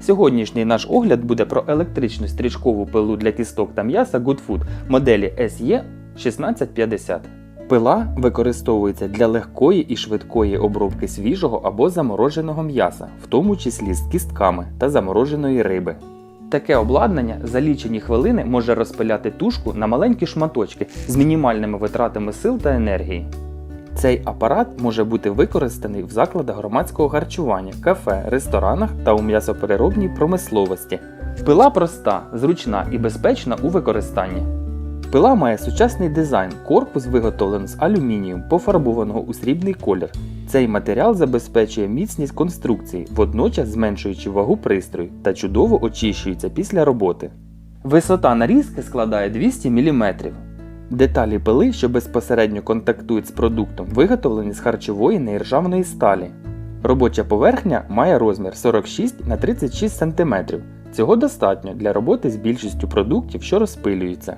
Сьогоднішній наш огляд буде про електричну стрічкову пилу для кісток та м'яса Goodfood моделі SE 1650. Пила використовується для легкої і швидкої обробки свіжого або замороженого м'яса, в тому числі з кістками та замороженої риби. Таке обладнання за лічені хвилини може розпиляти тушку на маленькі шматочки з мінімальними витратами сил та енергії. Цей апарат може бути використаний в закладах громадського харчування, кафе, ресторанах та у м'ясопереробній промисловості. Пила проста, зручна і безпечна у використанні. Пила має сучасний дизайн, корпус виготовлений з алюмінію, пофарбованого у срібний колір. Цей матеріал забезпечує міцність конструкції, водночас зменшуючи вагу пристрою та чудово очищується після роботи. Висота нарізки складає 200 мм. Деталі пили, що безпосередньо контактують з продуктом, виготовлені з харчової неіржавної сталі. Робоча поверхня має розмір 46 на 36 см. Цього достатньо для роботи з більшістю продуктів, що розпилюються.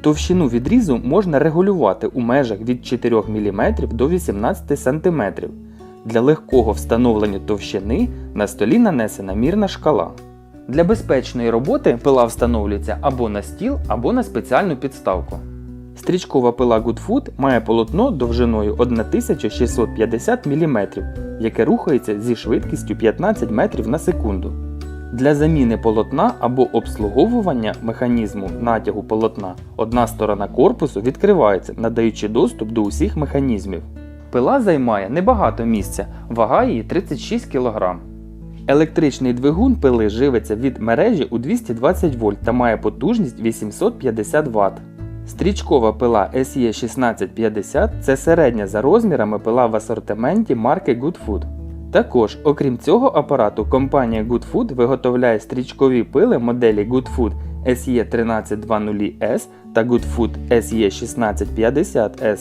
Товщину відрізу можна регулювати у межах від 4 мм до 18 см. Для легкого встановлення товщини на столі нанесена мірна шкала. Для безпечної роботи пила встановлюється або на стіл, або на спеціальну підставку. Стрічкова пила Goodfood має полотно довжиною 1650 мм, яке рухається зі швидкістю 15 метрів на секунду. Для заміни полотна або обслуговування механізму натягу полотна одна сторона корпусу відкривається, надаючи доступ до усіх механізмів. Пила займає небагато місця, вага її 36 кг. Електричний двигун пили живиться від мережі у 220 вольт та має потужність 850 Вт. Стрічкова пила SE 1650 це середня за розмірами пила в асортименті марки Goodfood. Також, окрім цього апарату, компанія Goodfood виготовляє стрічкові пили моделі Goodfood SE 1320S та Goodfood SE 1650S.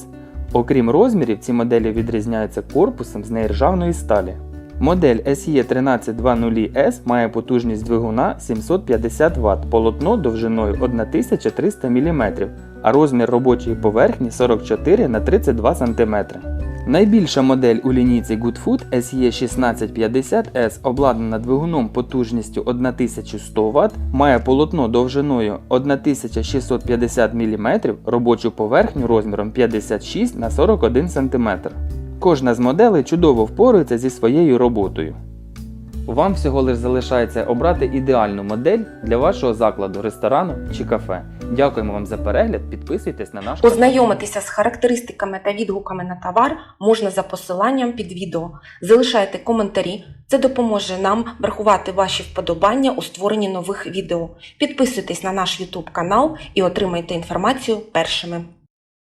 Окрім розмірів, ці моделі відрізняються корпусом з неіржавної сталі. Модель SE 1320S має потужність двигуна 750 Вт, полотно довжиною 1300 мм, а розмір робочої поверхні 44 на 32 см. Найбільша модель у лінійці Goodfood SE 1650S обладнана двигуном потужністю 1100 Вт, має полотно довжиною 1650 мм, робочу поверхню розміром 56 на 41 см. Кожна з моделей чудово впорується зі своєю роботою. Вам всього лиш залишається обрати ідеальну модель для вашого закладу, ресторану чи кафе. Дякуємо вам за перегляд, підписуйтесь на наш канал. Ознайомитися з характеристиками та відгуками на товар можна за посиланням під відео. Залишайте коментарі, це допоможе нам врахувати ваші вподобання у створенні нових відео. Підписуйтесь на наш YouTube канал і отримайте інформацію першими.